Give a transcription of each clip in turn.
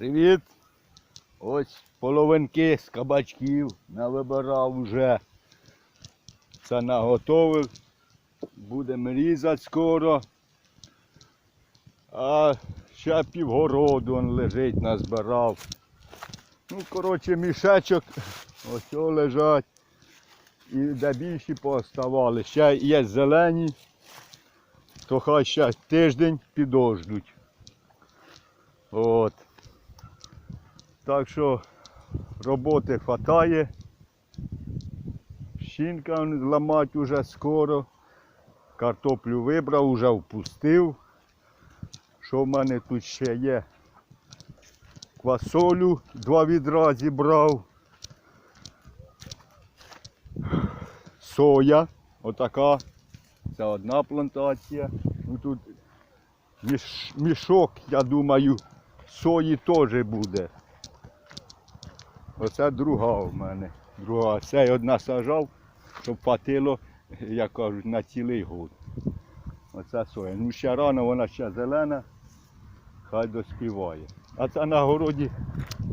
Привіт! Ось половинки з кабачків навибирав вже. Це наготовив. Будемо різати скоро. А ще півгороду он лежить, назбирав. Ну, коротше, мішечок. Ось лежать. І де більші пооставали. Ще є зелені, то хай ще тиждень підождуть. От. Так що роботи хватає. Щінка ламати вже скоро. Картоплю вибрав, вже впустив. Що в мене тут ще є? Квасолю два відра зібрав. Соя, отака. Це одна плантація. Ну, тут міш, мішок, я думаю, сої теж буде. Оце друга в мене. Друга. Це одна сажав, щоб хватило, як кажуть, на цілий год. Оце соя. Ну ще рано, вона ще зелена, хай доспіває. А це на городі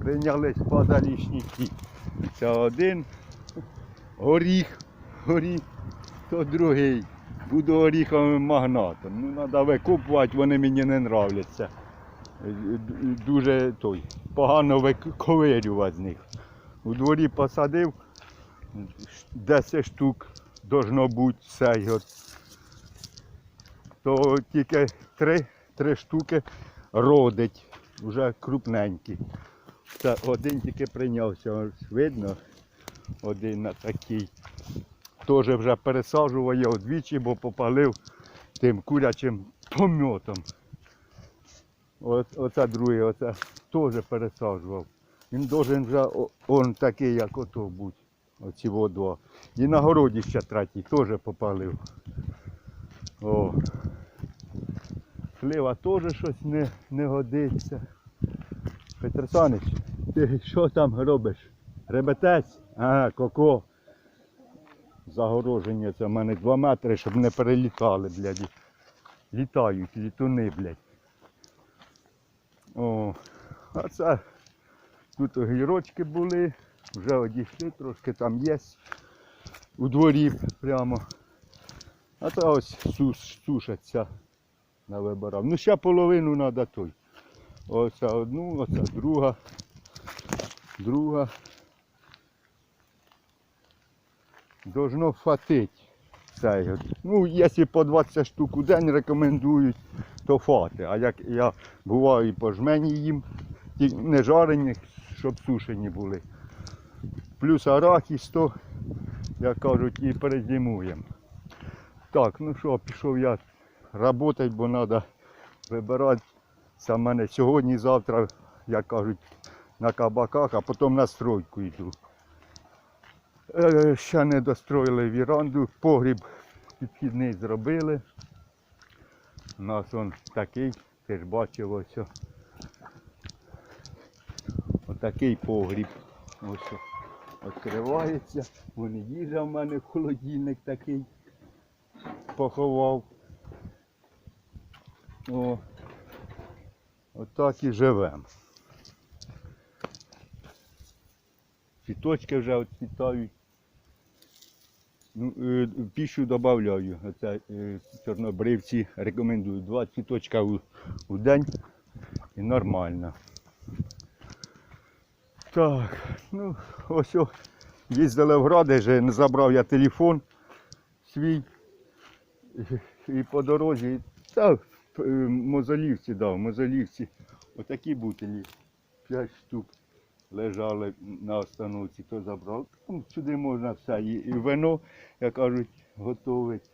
прийнялись падалішники. Це один горіх, горіх, то другий. Буду горіховим магнатом. Ну, треба викупувати, вони мені не нравляться. Дуже той, погано виковирювати з них. У дворі посадив 10 штук должно бути цей от. То тільки 3, 3 штуки родить, вже крупненькі. Це один тільки прийнявся, видно, один на такий. Теж вже пересаджував його двічі, бо попалив тим курячим помьотом. Оце другий, оце теж пересаджував. Він должен вже он такий, як ото бути. Оці два. І на городі ще третій теж попалив. О. Слива теж щось не, не годиться. Петр Санич, ти що там робиш? Ребетець? Ага, коко. Загороження це в мене 2 метри, щоб не перелітали, блядь. Літають, літуни, блядь. О, а це тут огірочки були, вже одійшли, трошки там є у дворі прямо. А то ось сус, сушаться навибирав. Ну ще половину треба той. Оце одну, оце друга, друга. Должно хватить. Ну, якщо по 20 штук у день рекомендують, то. А як я буваю і по жмені їм, не жарені, щоб сушені були. Плюс арахіс, то, як кажуть, і перезимуємо. Так, ну що, пішов я працювати, бо треба вибирати. Мене сьогодні, завтра, як кажуть, на кабаках, а потім на стройку йду. Е, Ще не достроїли віранду, погріб підхідний зробили. У нас он такий, ти ж бачив ось. Отакий погріб. Ось відкривається. Вон їжа в мене холодильник такий поховав. О, отак і живемо. Цвіточки вже відцвітають. Ну, е, піщу додаю. Оце е, чорнобривці рекомендую. Два цвіточка у, у день і нормально. Так, ну ось о, їздили в Градиже, не забрав я телефон свій. І, по дорозі, та е, мозолівці дав, мозолівці. Отакі бутилі. П'ять штук лежали на остановці, то забрав. Ну, сюди можна все. І, вино, як кажуть, готовить.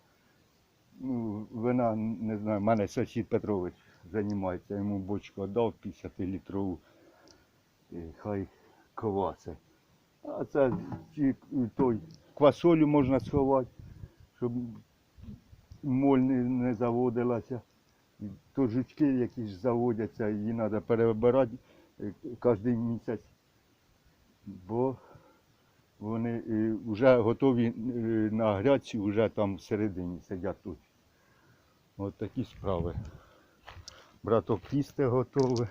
Ну, вина, не знаю, в мене сусід Петрович займається, йому бочку віддав 50 літрову. Хай коваце. А це ті- той квасолю можна сховати, щоб моль не, не заводилася. То жучки якісь заводяться, її треба перебирати кожен місяць, бо вони вже готові е, на грядці, вже там всередині сидять тут. Ось такі справи. Браток їсти готове.